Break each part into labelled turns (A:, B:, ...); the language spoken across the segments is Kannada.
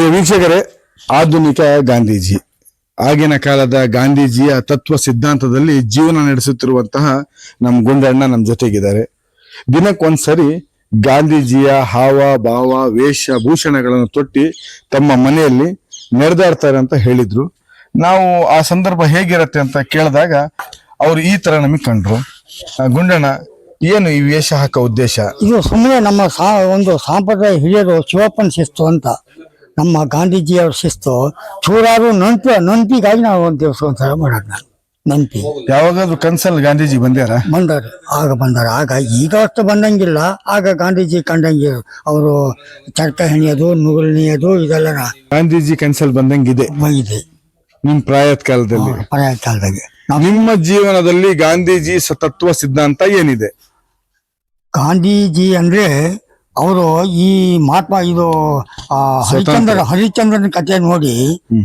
A: ಪ್ರಿಯ ವೀಕ್ಷಕರೇ, ಆಧುನಿಕ ಗಾಂಧೀಜಿ. ಆಗಿನ ಕಾಲದ ಗಾಂಧೀಜಿಯ ತತ್ವ ಸಿದ್ಧಾಂತದಲ್ಲಿ ಜೀವನ ನಡೆಸುತ್ತಿರುವಂತಹ ನಮ್ಮ ಗುಂಡಣ್ಣ ನಮ್ಮ ಜೊತೆಗಿದ್ದಾರೆ. ದಿನಕ್ಕೊಂದ್ಸರಿ ಗಾಂಧೀಜಿಯ ಹಾವ, ಭಾವ, ವೇಷ, ಭೂಷಣಗಳನ್ನು ತೊಟ್ಟಿ ತಮ್ಮ ಮನೆಯಲ್ಲಿ ನಡೆದಾಡ್ತಾರೆ ಅಂತ ಹೇಳಿದ್ರು. ನಾವು ಆ ಸಂದರ್ಭ ಹೇಗಿರತ್ತೆ ಅಂತ ಕೇಳಿದಾಗ ಅವರು ಈ ತರ ನಮಗೆ ಕಂಡ್ರು. ಗುಂಡಣ್ಣ, ಏನು ಈ ವೇಷ ಹಾಕೋ ಉದ್ದೇಶ?
B: ಇದು ಸುಮ್ಮನೆ ನಮ್ಮ ಒಂದು ಸಾಂಪ್ರದಾಯ ಹಿರಿಯರು ಶಿವಪ್ಪನ ಶಿಸ್ತು ಅಂತ. ನಮ್ಮ ಗಾಂಧೀಜಿಯವರ ಶಿಸ್ತು ಚೂರಾರು ನೆನಪು ನಂಪಿಗಾಗಿ ನಾವು ಒಂದು ದಿವಸ ಒಂಥರ ಮಾಡೋದು ನಾನು. ನೆನಪಿ
A: ಯಾವಾಗಾದ್ರೂ ಕನ್ಸಲ್ಲಿ ಗಾಂಧೀಜಿ ಬಂದ್ಯಾರ?
B: ಬಂದಾರ ಆಗ ಬಂದಾರ ಆಗ ಈಗ ಅಷ್ಟು ಬಂದಂಗಿಲ್ಲ. ಆಗ ಗಾಂಧೀಜಿ ಕಂಡಂಗೆ ಅವರು ಚರ್ಕ ಹೆಣಿಯೋದು ನುಗ್ಗಲು ನೆಯ್ಯೋದು ಇದೆಲ್ಲ
A: ಗಾಂಧೀಜಿ ಕನ್ಸಲ್ ಬಂದಂಗಿದೆ.
B: ಇದೆ
A: ನಿಮ್ ಪ್ರಾಯದ ಕಾಲದಲ್ಲಿ.
B: ಪ್ರಾಯತ್ ಕಾಲದಾಗೆ
A: ನಿಮ್ಮ ಜೀವನದಲ್ಲಿ ಗಾಂಧೀಜಿ ಸತತ್ವ ತತ್ವ ಸಿದ್ಧಾಂತ ಏನಿದೆ?
B: ಗಾಂಧೀಜಿ ಅಂದ್ರೆ ಅವರು ಈ ಮಹಾತ್ಮ ಇದು ಆ, ಹರಿಶ್ಚಂದ್ರ ಹರಿಶ್ಚಂದ್ರನ ಕಥೆ ನೋಡಿ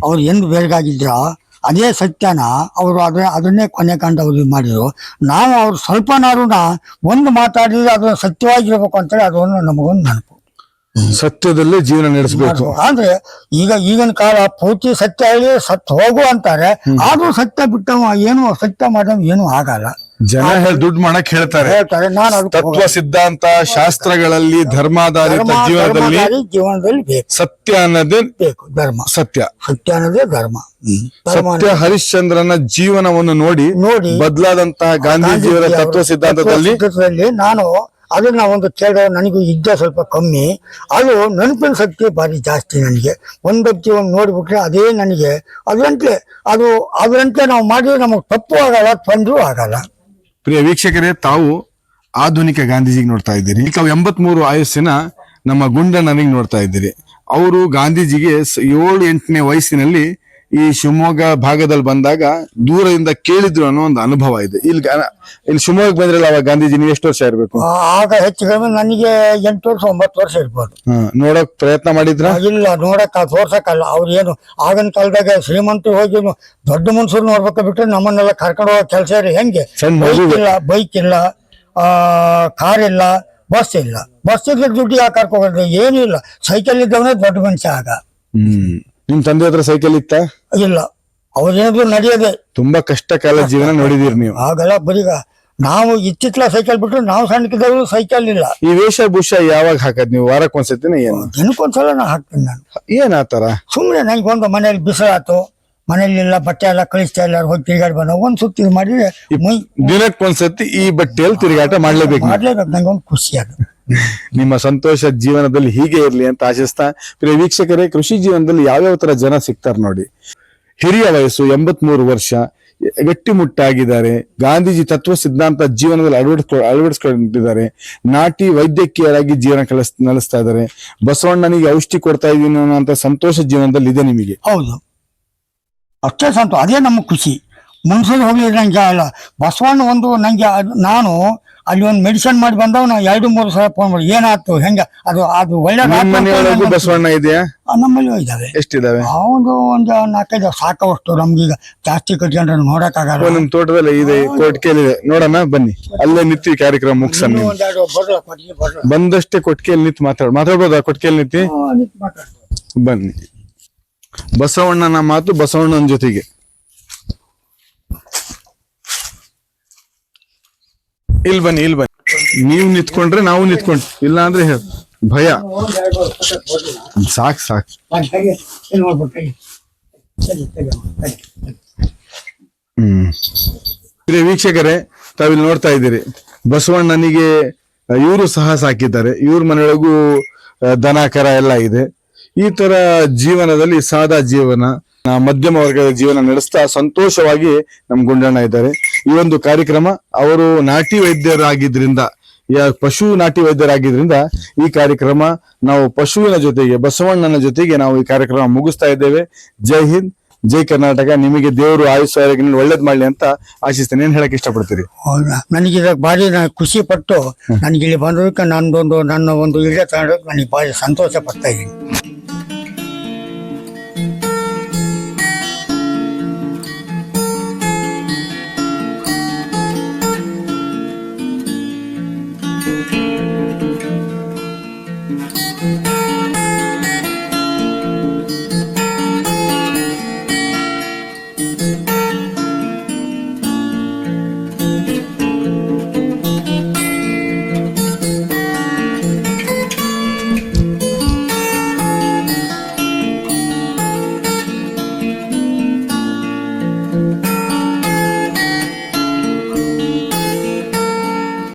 B: ಅವ್ರು ಎಂದು ಬೇರೆಗಾಗಿದ್ರ ಅದೇ ಸತ್ಯನ ಅವರು ಅದ್ರ ಅದನ್ನೇ ಕೊನೆ ಕಂಡು ಅವ್ರು ಇದು ಮಾಡಿದ್ರು. ನಾವು ಅವ್ರು ಸ್ವಲ್ಪನಾರುನ ಒಂದು ಮಾತಾಡಿದ್ರೆ ಅದು ಸತ್ಯವಾಗಿರ್ಬೇಕು ಅಂತೇಳಿ ಅದೊಂದು ನಮಗೊಂದು ನೆನಪು.
A: ಸತ್ಯದಲ್ಲಿ ಜೀವನ ನಡೆಸಬೇಕು.
B: ಅಂದ್ರೆ ಈಗ ಈಗಿನ ಕಾಲ ಪೂರ್ತಿ ಸತ್ಯ ಹೇಳಿ ಸತ್ತು ಹೋಗು ಅಂತಾರೆ. ಆದ್ರೂ ಸತ್ಯ ಬಿಟ್ಟವ ಏನು ಸತ್ಯ ಮಾಡವ್ ಏನು ಆಗಲ್ಲ.
A: ಜನ ದುಡ್ಡು ಮಾಡಕ್ ಹೇಳ್ತಾರೆ.
B: ಹೇಳ್ತಾರೆ ನಾನು ಅದಕ್ಕೆ
A: ತತ್ವ ಸಿದ್ಧಾಂತ ಶಾಸ್ತ್ರಗಳಲ್ಲಿ ಧರ್ಮಾಧಾರಿತ
B: ಧರ್ಮ
A: ಜೀವನದಲ್ಲಿ
B: ಧರ್ಮಧಾರಿ ಜೀವನದಲ್ಲಿ ಬೇಕು.
A: ಸತ್ಯ ಅನ್ನೋದೇ
B: ಬೇಕು ಧರ್ಮ.
A: ಸತ್ಯ.
B: ಸತ್ಯ ಅನ್ನೋದೇ ಧರ್ಮ. ಧರ್ಮ
A: ಸತ್ಯ ಹರಿಶ್ಚಂದ್ರನ ಜೀವನವನ್ನು ನೋಡಿ
B: ನೋಡಿ.
A: ಬದಲಾದಂತಹ ಗಾಂಧೀಜಿಯವರ
B: ಗಾಂಧೀಜಿಯವರ
A: ತತ್ವ ಸಿದ್ಧಾಂತದಲ್ಲಿ
B: ತತ್ವ ಸಿದ್ಧಾಂತದಲ್ಲಿ ನಾನು ಅದನ್ನ ಒಂದು ಕೇಳೋ ನನಗೂ ಇದ್ದ ಸ್ವಲ್ಪ ಕಮ್ಮಿ. ಅದು ನೆನಪಿನ ಶಕ್ತಿ ಭಾರಿ ಜಾಸ್ತಿ ನನಗೆ. ಒಂದಕ್ಕೆ ಒಂದು ನೋಡ್ಬಿಟ್ರೆ ಅದೇ ನನಗೆ. ಅದರಂತೆ ಅದು ಅದರಂತೆ ನಾವು ಮಾಡಿದ್ರೆ ನಮಗೆ ತಪ್ಪು ಆಗಲ್ಲ ತೊಂದರೂ ಆಗಲ್ಲ.
A: ಪ್ರಿಯ ವೀಕ್ಷಕರೇ, ತಾವು ಆಧುನಿಕ ಗಾಂಧೀಜಿಗೆ ನೋಡ್ತಾ ಇದ್ದೀರಿ. ತಾವು ಎಂಬತ್ಮೂರು ಆಯಸ್ಸಿನ ನಮ್ಮ ಗುಂಡಣ್ಣನಿಗೆ ನೋಡ್ತಾ ಇದ್ದೀರಿ. ಅವರು ಗಾಂಧೀಜಿಗೆ ಏಳು ಎಂಟನೇ ವಯಸ್ಸಿನಲ್ಲಿ ಈ ಶಿವಮೊಗ್ಗ ಭಾಗದಲ್ಲಿ ಬಂದಾಗ ದೂರದಿಂದ ಕೇಳಿದ್ರು ಅನ್ನೋ ಒಂದು ಅನುಭವ ಇದೆ. ಇಲ್ಲಿ ಗಾ- ಇಲ್ಲಿ ಶಿವಮೊಗ್ಗ ಬಂದ್ರಲ್ಲ ಅವಾಗ ಗಾಂಧೀಜಿ ನೀವು ಎಷ್ಟು ವರ್ಷ ಇರಬೇಕು?
B: ಆ- ಆಗ ಹೆಚ್ಚು ಕಡಿಮೆ ನನಗೆ ಎಂಟು ವರ್ಷ ಒಂಬತ್ತು ವರ್ಷ ಇರ್ಬೋದು.
A: ಹ, ನೋಡಕ್ ಪ್ರಯತ್ನ ಮಾಡಿದ್ರ?
B: ಇಲ್ಲ ನೋಡಕ್ಕ ತೋರ್ಸಕ್ಕಲ್ಲ ಅವ್ರು ಏನು ಆಗಿನ ಕಾಲದಾಗ ಶ್ರೀಮಂತರು ಹೋಗಿ ನು- ದೊಡ್ಡ ಮನುಷ್ಯರು ನೋಡ್ಬೇಕು ಬಿಟ್ರೆ ನಮ್ಮನ್ನೆಲ್ಲ ಕರ್ಕೊಂಡು ಹೋಗೋ ಕೆಲಸ ಇರೋ ಹೆಂಗೆ?
A: ಸಣ್ಣ
B: ಬೈಕ್. ಇಲ್ಲ ಬೈಕ್ ಇಲ್ಲ ಆ ಕಾರ್ ಇಲ್ಲ ಬಸ್ ಇಲ್ಲ. ಬಸ್ ಇದ್ರೆ ದುಡ್ಡು ಯಾಕೆ ಕರ್ಕೊಂಡು ಏನೂ ಇಲ್ಲ. ಸೈಕಲ್ ಇದ್ದವನೇ ದೊಡ್ಡ ಮನುಷ್ಯ ಆಗ.
A: ಹ್ಮ್. ನಿಮ್ ತಂದೆ ಹತ್ರ ಸೈಕಲ್ ಇತ್ತ?
B: ಇಲ್ಲ. ಅವ್ರೇನಾದ್ರು ನಡೆಯೋದೆ.
A: ತುಂಬಾ ಕಷ್ಟ ಕಾಲ ಜೀವನ ನೋಡಿದೀರಿ ನೀವು.
B: ಆಗಲ್ಲ ಬರೀಗ ನಾವು ಇತ್ತಿತ್ಲ ಸೈಕಲ್ ಬಿಟ್ರೆ ನಾವು ಸಣ್ಣಕ್ಕಿದ್ದವರು ಸೈಕಲ್ ಇಲ್ಲ.
A: ಈ ವೇಷಭೂಷ ಯಾವಾಗ ಹಾಕದ್ ನೀವು? ವಾರಕ್ಕೆ ಒಂದ್ಸತಿನ ಏನು?
B: ದಿನಕ್ಕೊಂದ್ಸಲ ನಾ ಹಾಕ್ತೀನಿ ನಾನು.
A: ಏನ್ ಆತರ
B: ಸುಮ್ಮನೆ ನಂಗೆ ಒಂದು ಮನೇಲಿ ಬಿಸಿಲಾತು ಮನೇಲಿ ಎಲ್ಲ ಬಟ್ಟೆ ಎಲ್ಲ ಕಳಿಸ್ತಾ ಇಲ್ಲ ಹೋಗಿ ತಿರುಗಾಡಿ ಬಂದ ಒಂದ್ ಸುತ್ತಿ ಮಾಡಿದ್ರೆ ಮೈ
A: ದಿನಕ್ಕೊಂದ್ಸತಿ ಈ ಬಟ್ಟೆಯಲ್ಲಿ ತಿರುಗಾಟ ಮಾಡ್ಲೇಬೇಕು.
B: ಮಾಡ್ಲೇಬೇಕು. ನಂಗೆ ಒಂದು ಖುಷಿ ಅದು.
A: ನಿಮ್ಮ ಸಂತೋಷ ಜೀವನದಲ್ಲಿ ಹೀಗೆ ಇರಲಿ ಅಂತ ಆಶಿಸ್ತಾ, ಪ್ರಿಯ ವೀಕ್ಷಕರೇ, ಕೃಷಿ ಜೀವನದಲ್ಲಿ ಯಾವ್ಯಾವ ತರ ಜನ ಸಿಗ್ತಾರೆ ನೋಡಿ. ಹಿರಿಯ ವಯಸ್ಸು ಎಂಬತ್ಮೂರು ವರ್ಷ, ಗಟ್ಟಿಮುಟ್ಟಾಗಿದ್ದಾರೆ, ಗಾಂಧೀಜಿ ತತ್ವ ಸಿದ್ಧಾಂತ ಜೀವನದಲ್ಲಿ ಅಳವಡಿಸ್ಕೊ, ಅಳವಡಿಸ್ಕೊಂಡಿದ್ದಾರೆ, ನಾಟಿ ವೈದ್ಯಕೀಯರಾಗಿ ಜೀವನ ಕಲಿಸ್, ನಡೆಸ್ತಾ ಇದ್ದಾರೆ, ಬಸವಣ್ಣನಿಗೆ ಔಷಧಿ ಕೊಡ್ತಾ ಇದ್ದೀನಿ ಅನ್ನೋ ಸಂತೋಷ ಜೀವನದಲ್ಲಿ ಇದೆ ನಿಮಗೆ.
B: ಹೌದು. ಅಷ್ಟೇ ಸಂತೋಷ, ಅದೇ ನಮ್ಮ ಖುಷಿ ಮನುಷ್ಯರು ಹೋಗಿ ನಂಗೆ ಬಸವಣ್ಣ ಒಂದು ನಂಗೆ ನಾನು ಅಲ್ಲಿ ಒಂದು ಮೆಡಿಸಿನ್ ಮಾಡಿ ಬಂದವ್ ನಾ ಎರಡು ಮೂರು ಸಲ ಫೋನ್ ಮಾಡಿ ಏನಾಯ್ತು ಹೆಂಗ ಅದು ಅದು ಒಳ್ಳೆ
A: ಮನೆಯೊಳಗೂ ಬಸವಣ್ಣ ಇದೆಯಾ?
B: ನಮ್ಮಲ್ಲಿ ಇದಾವೆ.
A: ಎಷ್ಟಿದಾವೆ?
B: ಅವನು ಒಂದು ಒಂದು ನಾಲ್ಕೈದು ಸಾಕವಷ್ಟು ನಮ್ಗೀಗ ಜಾಸ್ತಿ ಕಟ್ಕೊಂಡ್ರೆ ನೋಡಕ್ಕಾಗಲ್ಲ.
A: ನಿಮ್ ತೋಟದಲ್ಲಿ ಇದೆ ಕೊಟ್ಟಿಗೆಯಲ್ಲಿ ನೋಡೋಣ ಬನ್ನಿ. ಅಲ್ಲೇ ನಿಂತಿ ಕಾರ್ಯಕ್ರಮ
B: ಬರ್ಲ
A: ಬಂದಷ್ಟೇ ಕೊಟ್ಕೇಲಿ ನಿಂತು ಮಾತಾಡ ಮಾತಾಡ್ಬೋದಾ ಕೊಟ್ಕೆಯಲ್ಲಿ ನಿಂತಿ. ಬನ್ನಿ. ಬಸವಣ್ಣನ ಮಾತು ಬಸವಣ್ಣನ ಜೊತೆಗೆ. ಇಲ್ಲಿ ಬನ್ನಿ ಇಲ್ ಬನ್ನಿ. ನೀವು ನಿಂತ್ಕೊಂಡ್ರೆ ನಾವು ನಿಂತ್ಕೊಂಡ್, ಇಲ್ಲ ಅಂದ್ರೆ ಭಯ. ಸಾಕ್ ಸಾಕ್. ಹ್ಮ್. ವೀಕ್ಷಕರೇ, ತಾವಿಲ್ಲಿ ನೋಡ್ತಾ ಇದ್ದೀರಿ. ಬಸವಣ್ಣನಿಗೆ ಇವರು ಸಹ ಸಾಕಿದ್ದಾರೆ. ಇವ್ರ ಮನೆಯೊಳಗೂ ದನ ಕರ ಎಲ್ಲ ಇದೆ. ಈ ತರ ಜೀವನದಲ್ಲಿ ಸಾದಾ ಜೀವನ, ಮಧ್ಯಮ ವರ್ಗದ ಜೀವನ ನಡೆಸ್ತಾ ಸಂತೋಷವಾಗಿ ನಮ್ ಗುಂಡಣ್ಣ ಇದ್ದಾರೆ. ಈ ಒಂದು ಕಾರ್ಯಕ್ರಮ ಅವರು ನಾಟಿ ವೈದ್ಯರಾಗಿದ್ದರಿಂದ ಪಶು ನಾಟಿ ವೈದ್ಯರಾಗಿದ್ದರಿಂದ ಈ ಕಾರ್ಯಕ್ರಮ ನಾವು ಪಶುವಿನ ಜೊತೆಗೆ ಬಸವಣ್ಣನ ಜೊತೆಗೆ ನಾವು ಈ ಕಾರ್ಯಕ್ರಮ ಮುಗಿಸ್ತಾ ಇದ್ದೇವೆ. ಜೈ ಹಿಂದ್ ಜೈ ಕರ್ನಾಟಕ. ನಿಮಗೆ ದೇವರು ಆಯುಷ್ಯ ಆರೋಗ್ಯ ಒಳ್ಳೇದ್ ಮಾಡಲಿ ಅಂತ ಆಶಿಸ್ತೇನೆ. ಏನ್ ಹೇಳಕ್ ಇಷ್ಟಪಡ್ತೀರಿ?
B: ನನಗೆ ಇದಕ್ಕೆ ಭಾರಿ ಖುಷಿ ಪಟ್ಟು ನನಗೆ ಇಲ್ಲಿ ಬಂದ್ರೆ ನಂದೊಂದು ನನ್ನ ಒಂದು ಇಲ್ಲೇ ತಗೊಂಡೋಗಿ ನನಗೆ ಭಾರಿ ಸಂತೋಷ ಪಡ್ತಾ ಇದ್ದೀನಿ.